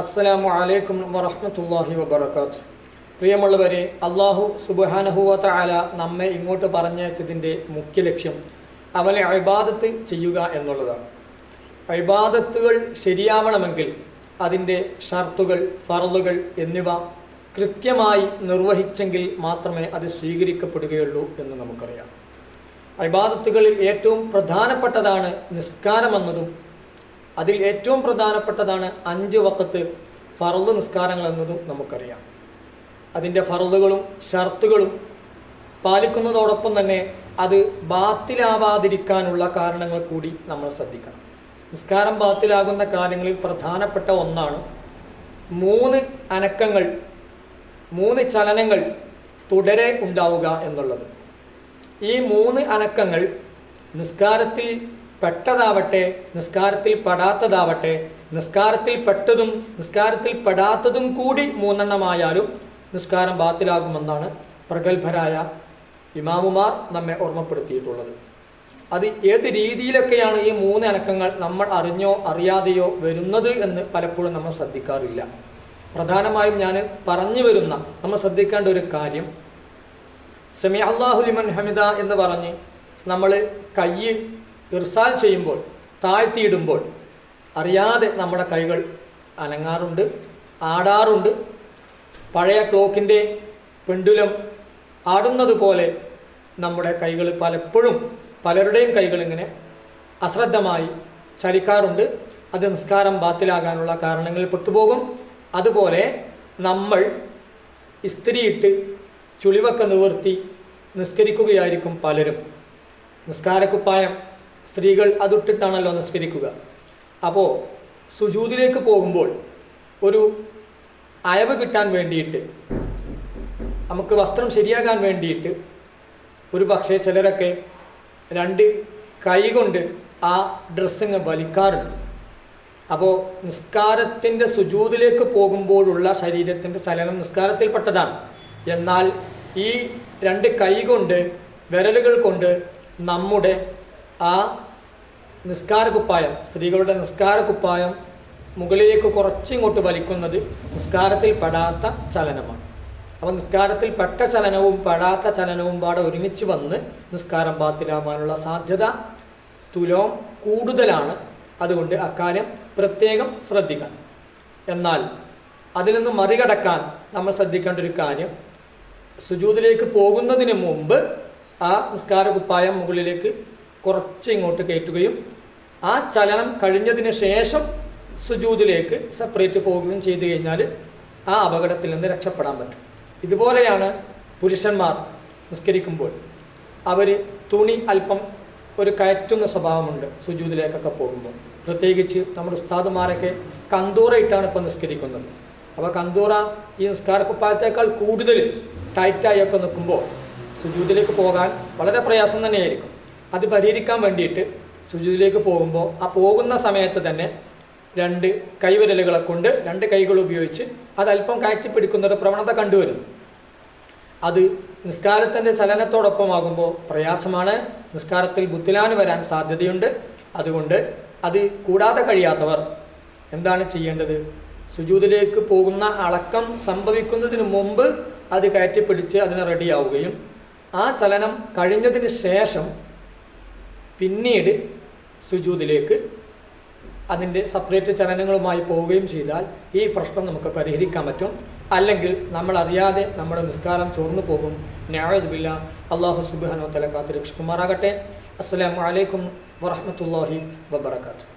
അസ്സലാമു അലൈക്കും വറഹമത്തല്ലാഹി വബർക്കാത്തു പ്രിയമുള്ളവരെ അള്ളാഹു സുബാനഹുവത്ത ആല നമ്മെ ഇങ്ങോട്ട് പറഞ്ഞയച്ചതിന്റെ മുഖ്യ ലക്ഷ്യം അവനെ അഴിബാദത്ത് ചെയ്യുക എന്നുള്ളതാണ്. അഴിബാദത്തുകൾ ശരിയാവണമെങ്കിൽ അതിന്റെ ഷർത്തുകൾ ഫറലുകൾ എന്നിവ കൃത്യമായി നിർവഹിച്ചെങ്കിൽ മാത്രമേ അത് സ്വീകരിക്കപ്പെടുകയുള്ളൂ എന്ന് നമുക്കറിയാം. അഴിബാദത്തുകളിൽ ഏറ്റവും പ്രധാനപ്പെട്ടതാണ് നിസ്കാരമെന്നതും അതിൽ ഏറ്റവും പ്രധാനപ്പെട്ടതാണ് അഞ്ച് വക്കത്ത് ഫറുദ് നിസ്കാരങ്ങൾ എന്നതും നമുക്കറിയാം. അതിന്റെ ഫറുദുകളും ഷർത്തുകളും പാലിക്കുന്നതോടൊപ്പം തന്നെ അത് ബാത്തിലാവാതിരിക്കാനുള്ള കാരണങ്ങൾ കൂടി നമ്മൾ ശ്രദ്ധിക്കണം. നിസ്കാരം ബാത്തിലാകുന്ന കാര്യങ്ങളിൽ പ്രധാനപ്പെട്ട ഒന്നാണ് മൂന്ന് അനക്കങ്ങൾ മൂന്ന് ചലനങ്ങൾ തുടരെ ഉണ്ടാവുക എന്നുള്ളത്. ഈ മൂന്ന് അനക്കങ്ങൾ നിസ്കാരത്തിൽ പെട്ടതാവട്ടെ നിസ്കാരത്തിൽ പെടാത്തതാവട്ടെ നിസ്കാരത്തിൽ പെട്ടതും നിസ്കാരത്തിൽ പെടാത്തതും കൂടി മൂന്നെണ്ണമായാലും നിസ്കാരം ബാത്തിലാകുമെന്നാണ് പ്രഗത്ഭരായ ഇമാമുമാർ നമ്മെ ഓർമ്മപ്പെടുത്തിയിട്ടുള്ളത്. അത് ഏത് രീതിയിലൊക്കെയാണ് ഈ മൂന്ന് അനക്കങ്ങൾ നമ്മൾ അറിഞ്ഞോ അറിയാതെയോ വരുന്നത് എന്ന് പലപ്പോഴും നമ്മൾ ശ്രദ്ധിക്കാറില്ല. പ്രധാനമായും ഞാൻ പറഞ്ഞു വരുന്ന നമ്മൾ ശ്രദ്ധിക്കേണ്ട ഒരു കാര്യം സെമി അള്ളാഹുലിമൻ ഹമിദ എന്ന് പറഞ്ഞ് നമ്മൾ കൈ ഇർസാൽ ചെയ്യുമ്പോൾ താഴ്ത്തിയിടുമ്പോൾ അറിയാതെ നമ്മുടെ കൈകൾ അനങ്ങാറുണ്ട് ആടാറുണ്ട്. പഴയ ക്ലോക്കിന്റെ പെണ്ടുലം ആടുന്നത് പോലെ നമ്മുടെ കൈകൾ പലപ്പോഴും പലരുടെയും കൈകൾ ഇങ്ങനെ അശ്രദ്ധമായി ചലിക്കാറുണ്ട്. അത് നിസ്കാരം ബാത്തിലാകാനുള്ള കാരണങ്ങളിൽ പെട്ടുപോകും. അതുപോലെ നമ്മൾ ഇസ്തിരിയിട്ട് ചുളിവൊക്കെ നിവർത്തി നിസ്കരിക്കുകയായിരിക്കും പലരും. നിസ്കാരക്കുപ്പായം സ്ത്രീകൾ അതിട്ടിട്ടാണല്ലോ നിസ്കരിക്കുക. അപ്പോൾ സുജൂതിലേക്ക് പോകുമ്പോൾ ഒരു അയവ് കിട്ടാൻ വേണ്ടിയിട്ട് നമുക്ക് വസ്ത്രം ശരിയാകാൻ വേണ്ടിയിട്ട് ഒരു പക്ഷേ ചിലരൊക്കെ രണ്ട് കൈ കൊണ്ട് ആ ഡ്രസ്സിങ് വലിക്കാറുണ്ട്. അപ്പോൾ നിസ്കാരത്തിന്റെ സുജൂതിലേക്ക് പോകുമ്പോഴുള്ള ശരീരത്തിന്റെ ചലനം നിസ്കാരത്തിൽപ്പെട്ടതാണ്. എന്നാൽ ഈ രണ്ട് കൈ കൊണ്ട് വിരലുകൾ കൊണ്ട് നമ്മുടെ ആ നിസ്കാര കുപ്പായം സ്ത്രീകളുടെ നിസ്കാര കുപ്പായം മുകളിലേക്ക് കുറച്ചിങ്ങോട്ട് വലിക്കുന്നത് നിസ്കാരത്തിൽ പെടാത്ത ചലനമാണ്. അപ്പോൾ നിസ്കാരത്തിൽ പെട്ട ചലനവും പെടാത്ത ചലനവും പാടെ ഒരുമിച്ച് വന്ന് നിസ്കാരം ബാത്തിലാവാനുള്ള സാധ്യത തുലോം കൂടുതലാണ്. അതുകൊണ്ട് അക്കാര്യം പ്രത്യേകം ശ്രദ്ധിക്കണം. എന്നാൽ അതിൽ നിന്ന് മറികടക്കാൻ നമ്മൾ ശ്രദ്ധിക്കേണ്ട ഒരു കാര്യം സുജൂതിലേക്ക് പോകുന്നതിന് മുമ്പ് ആ നിസ്കാര കുപ്പായം മുകളിലേക്ക് കുറച്ച് ഇങ്ങോട്ട് കയറ്റുകയും ആ ചലനം കഴിഞ്ഞതിന് ശേഷം സുജൂതിലേക്ക് സെപ്പറേറ്റ് പോവുകയും ചെയ്തു കഴിഞ്ഞാൽ ആ അപകടത്തിൽ നിന്ന് രക്ഷപ്പെടാൻ പറ്റും. ഇതുപോലെയാണ് പുരുഷന്മാർ നിസ്കരിക്കുമ്പോൾ. അവർ തുണി അല്പം ഒരു കയറ്റുന്ന സ്വഭാവമുണ്ട് സുജൂതിലേക്കൊക്കെ പോകുമ്പോൾ. പ്രത്യേകിച്ച് നമ്മുടെ ഉസ്താദുമാരൊക്കെ കന്തൂറ ഇട്ടാണ് ഇപ്പോൾ നിസ്കരിക്കുന്നത്. അപ്പോൾ കന്തൂറ ഈ നിസ്കാരക്കുപ്പായത്തേക്കാൾ കൂടുതൽ ടൈറ്റായൊക്കെ നിൽക്കുമ്പോൾ സുജൂതിലേക്ക് പോകാൻ വളരെ പ്രയാസം തന്നെയായിരിക്കും. അത് പരിഹരിക്കാൻ വേണ്ടിയിട്ട് സുജിതിലേക്ക് പോകുമ്പോൾ ആ പോകുന്ന സമയത്ത് തന്നെ രണ്ട് കൈവിരലുകളെ കൊണ്ട് രണ്ട് കൈകൾ ഉപയോഗിച്ച് അത് അല്പം കയറ്റി പിടിക്കുന്ന ഒരു പ്രവണത കണ്ടുവരുന്നു. അത് നിസ്കാരത്തിന്റെ ചലനത്തോടൊപ്പമാകുമ്പോൾ പ്രയാസമാണ്. നിസ്കാരത്തിൽ ബുദ്ധിലാന് വരാൻ സാധ്യതയുണ്ട്. അതുകൊണ്ട് അത് കൂടാതെ കഴിയാത്തവർ എന്താണ് ചെയ്യേണ്ടത്? സുജൂതിലേക്ക് പോകുന്ന അളക്കം സംഭവിക്കുന്നതിന് മുമ്പ് അത് കയറ്റിപ്പിടിച്ച് അതിന് റെഡിയാവുകയും ആ ചലനം കഴിഞ്ഞതിന് ശേഷം പിന്നീട് സുജൂതിലേക്ക് അതിന്റെ സെപ്പറേറ്റ് ചലനങ്ങളുമായി പോവുകയും ചെയ്താൽ ഈ പ്രശ്നം നമുക്ക് പരിഹരിക്കാൻ പറ്റും. അല്ലെങ്കിൽ നമ്മൾ അറിയാതെ നമ്മുടെ നിസ്കാരം ചോർന്നു പോകും. ന്യായതുമില്ല അള്ളാഹു സുബാനോ തല കാത്ത് രക്ഷിക്കുമാറാകട്ടെ. അസ്സലാമു അലൈക്കും വറഹമത്തല്ലാഹി വബർക്കാത്തു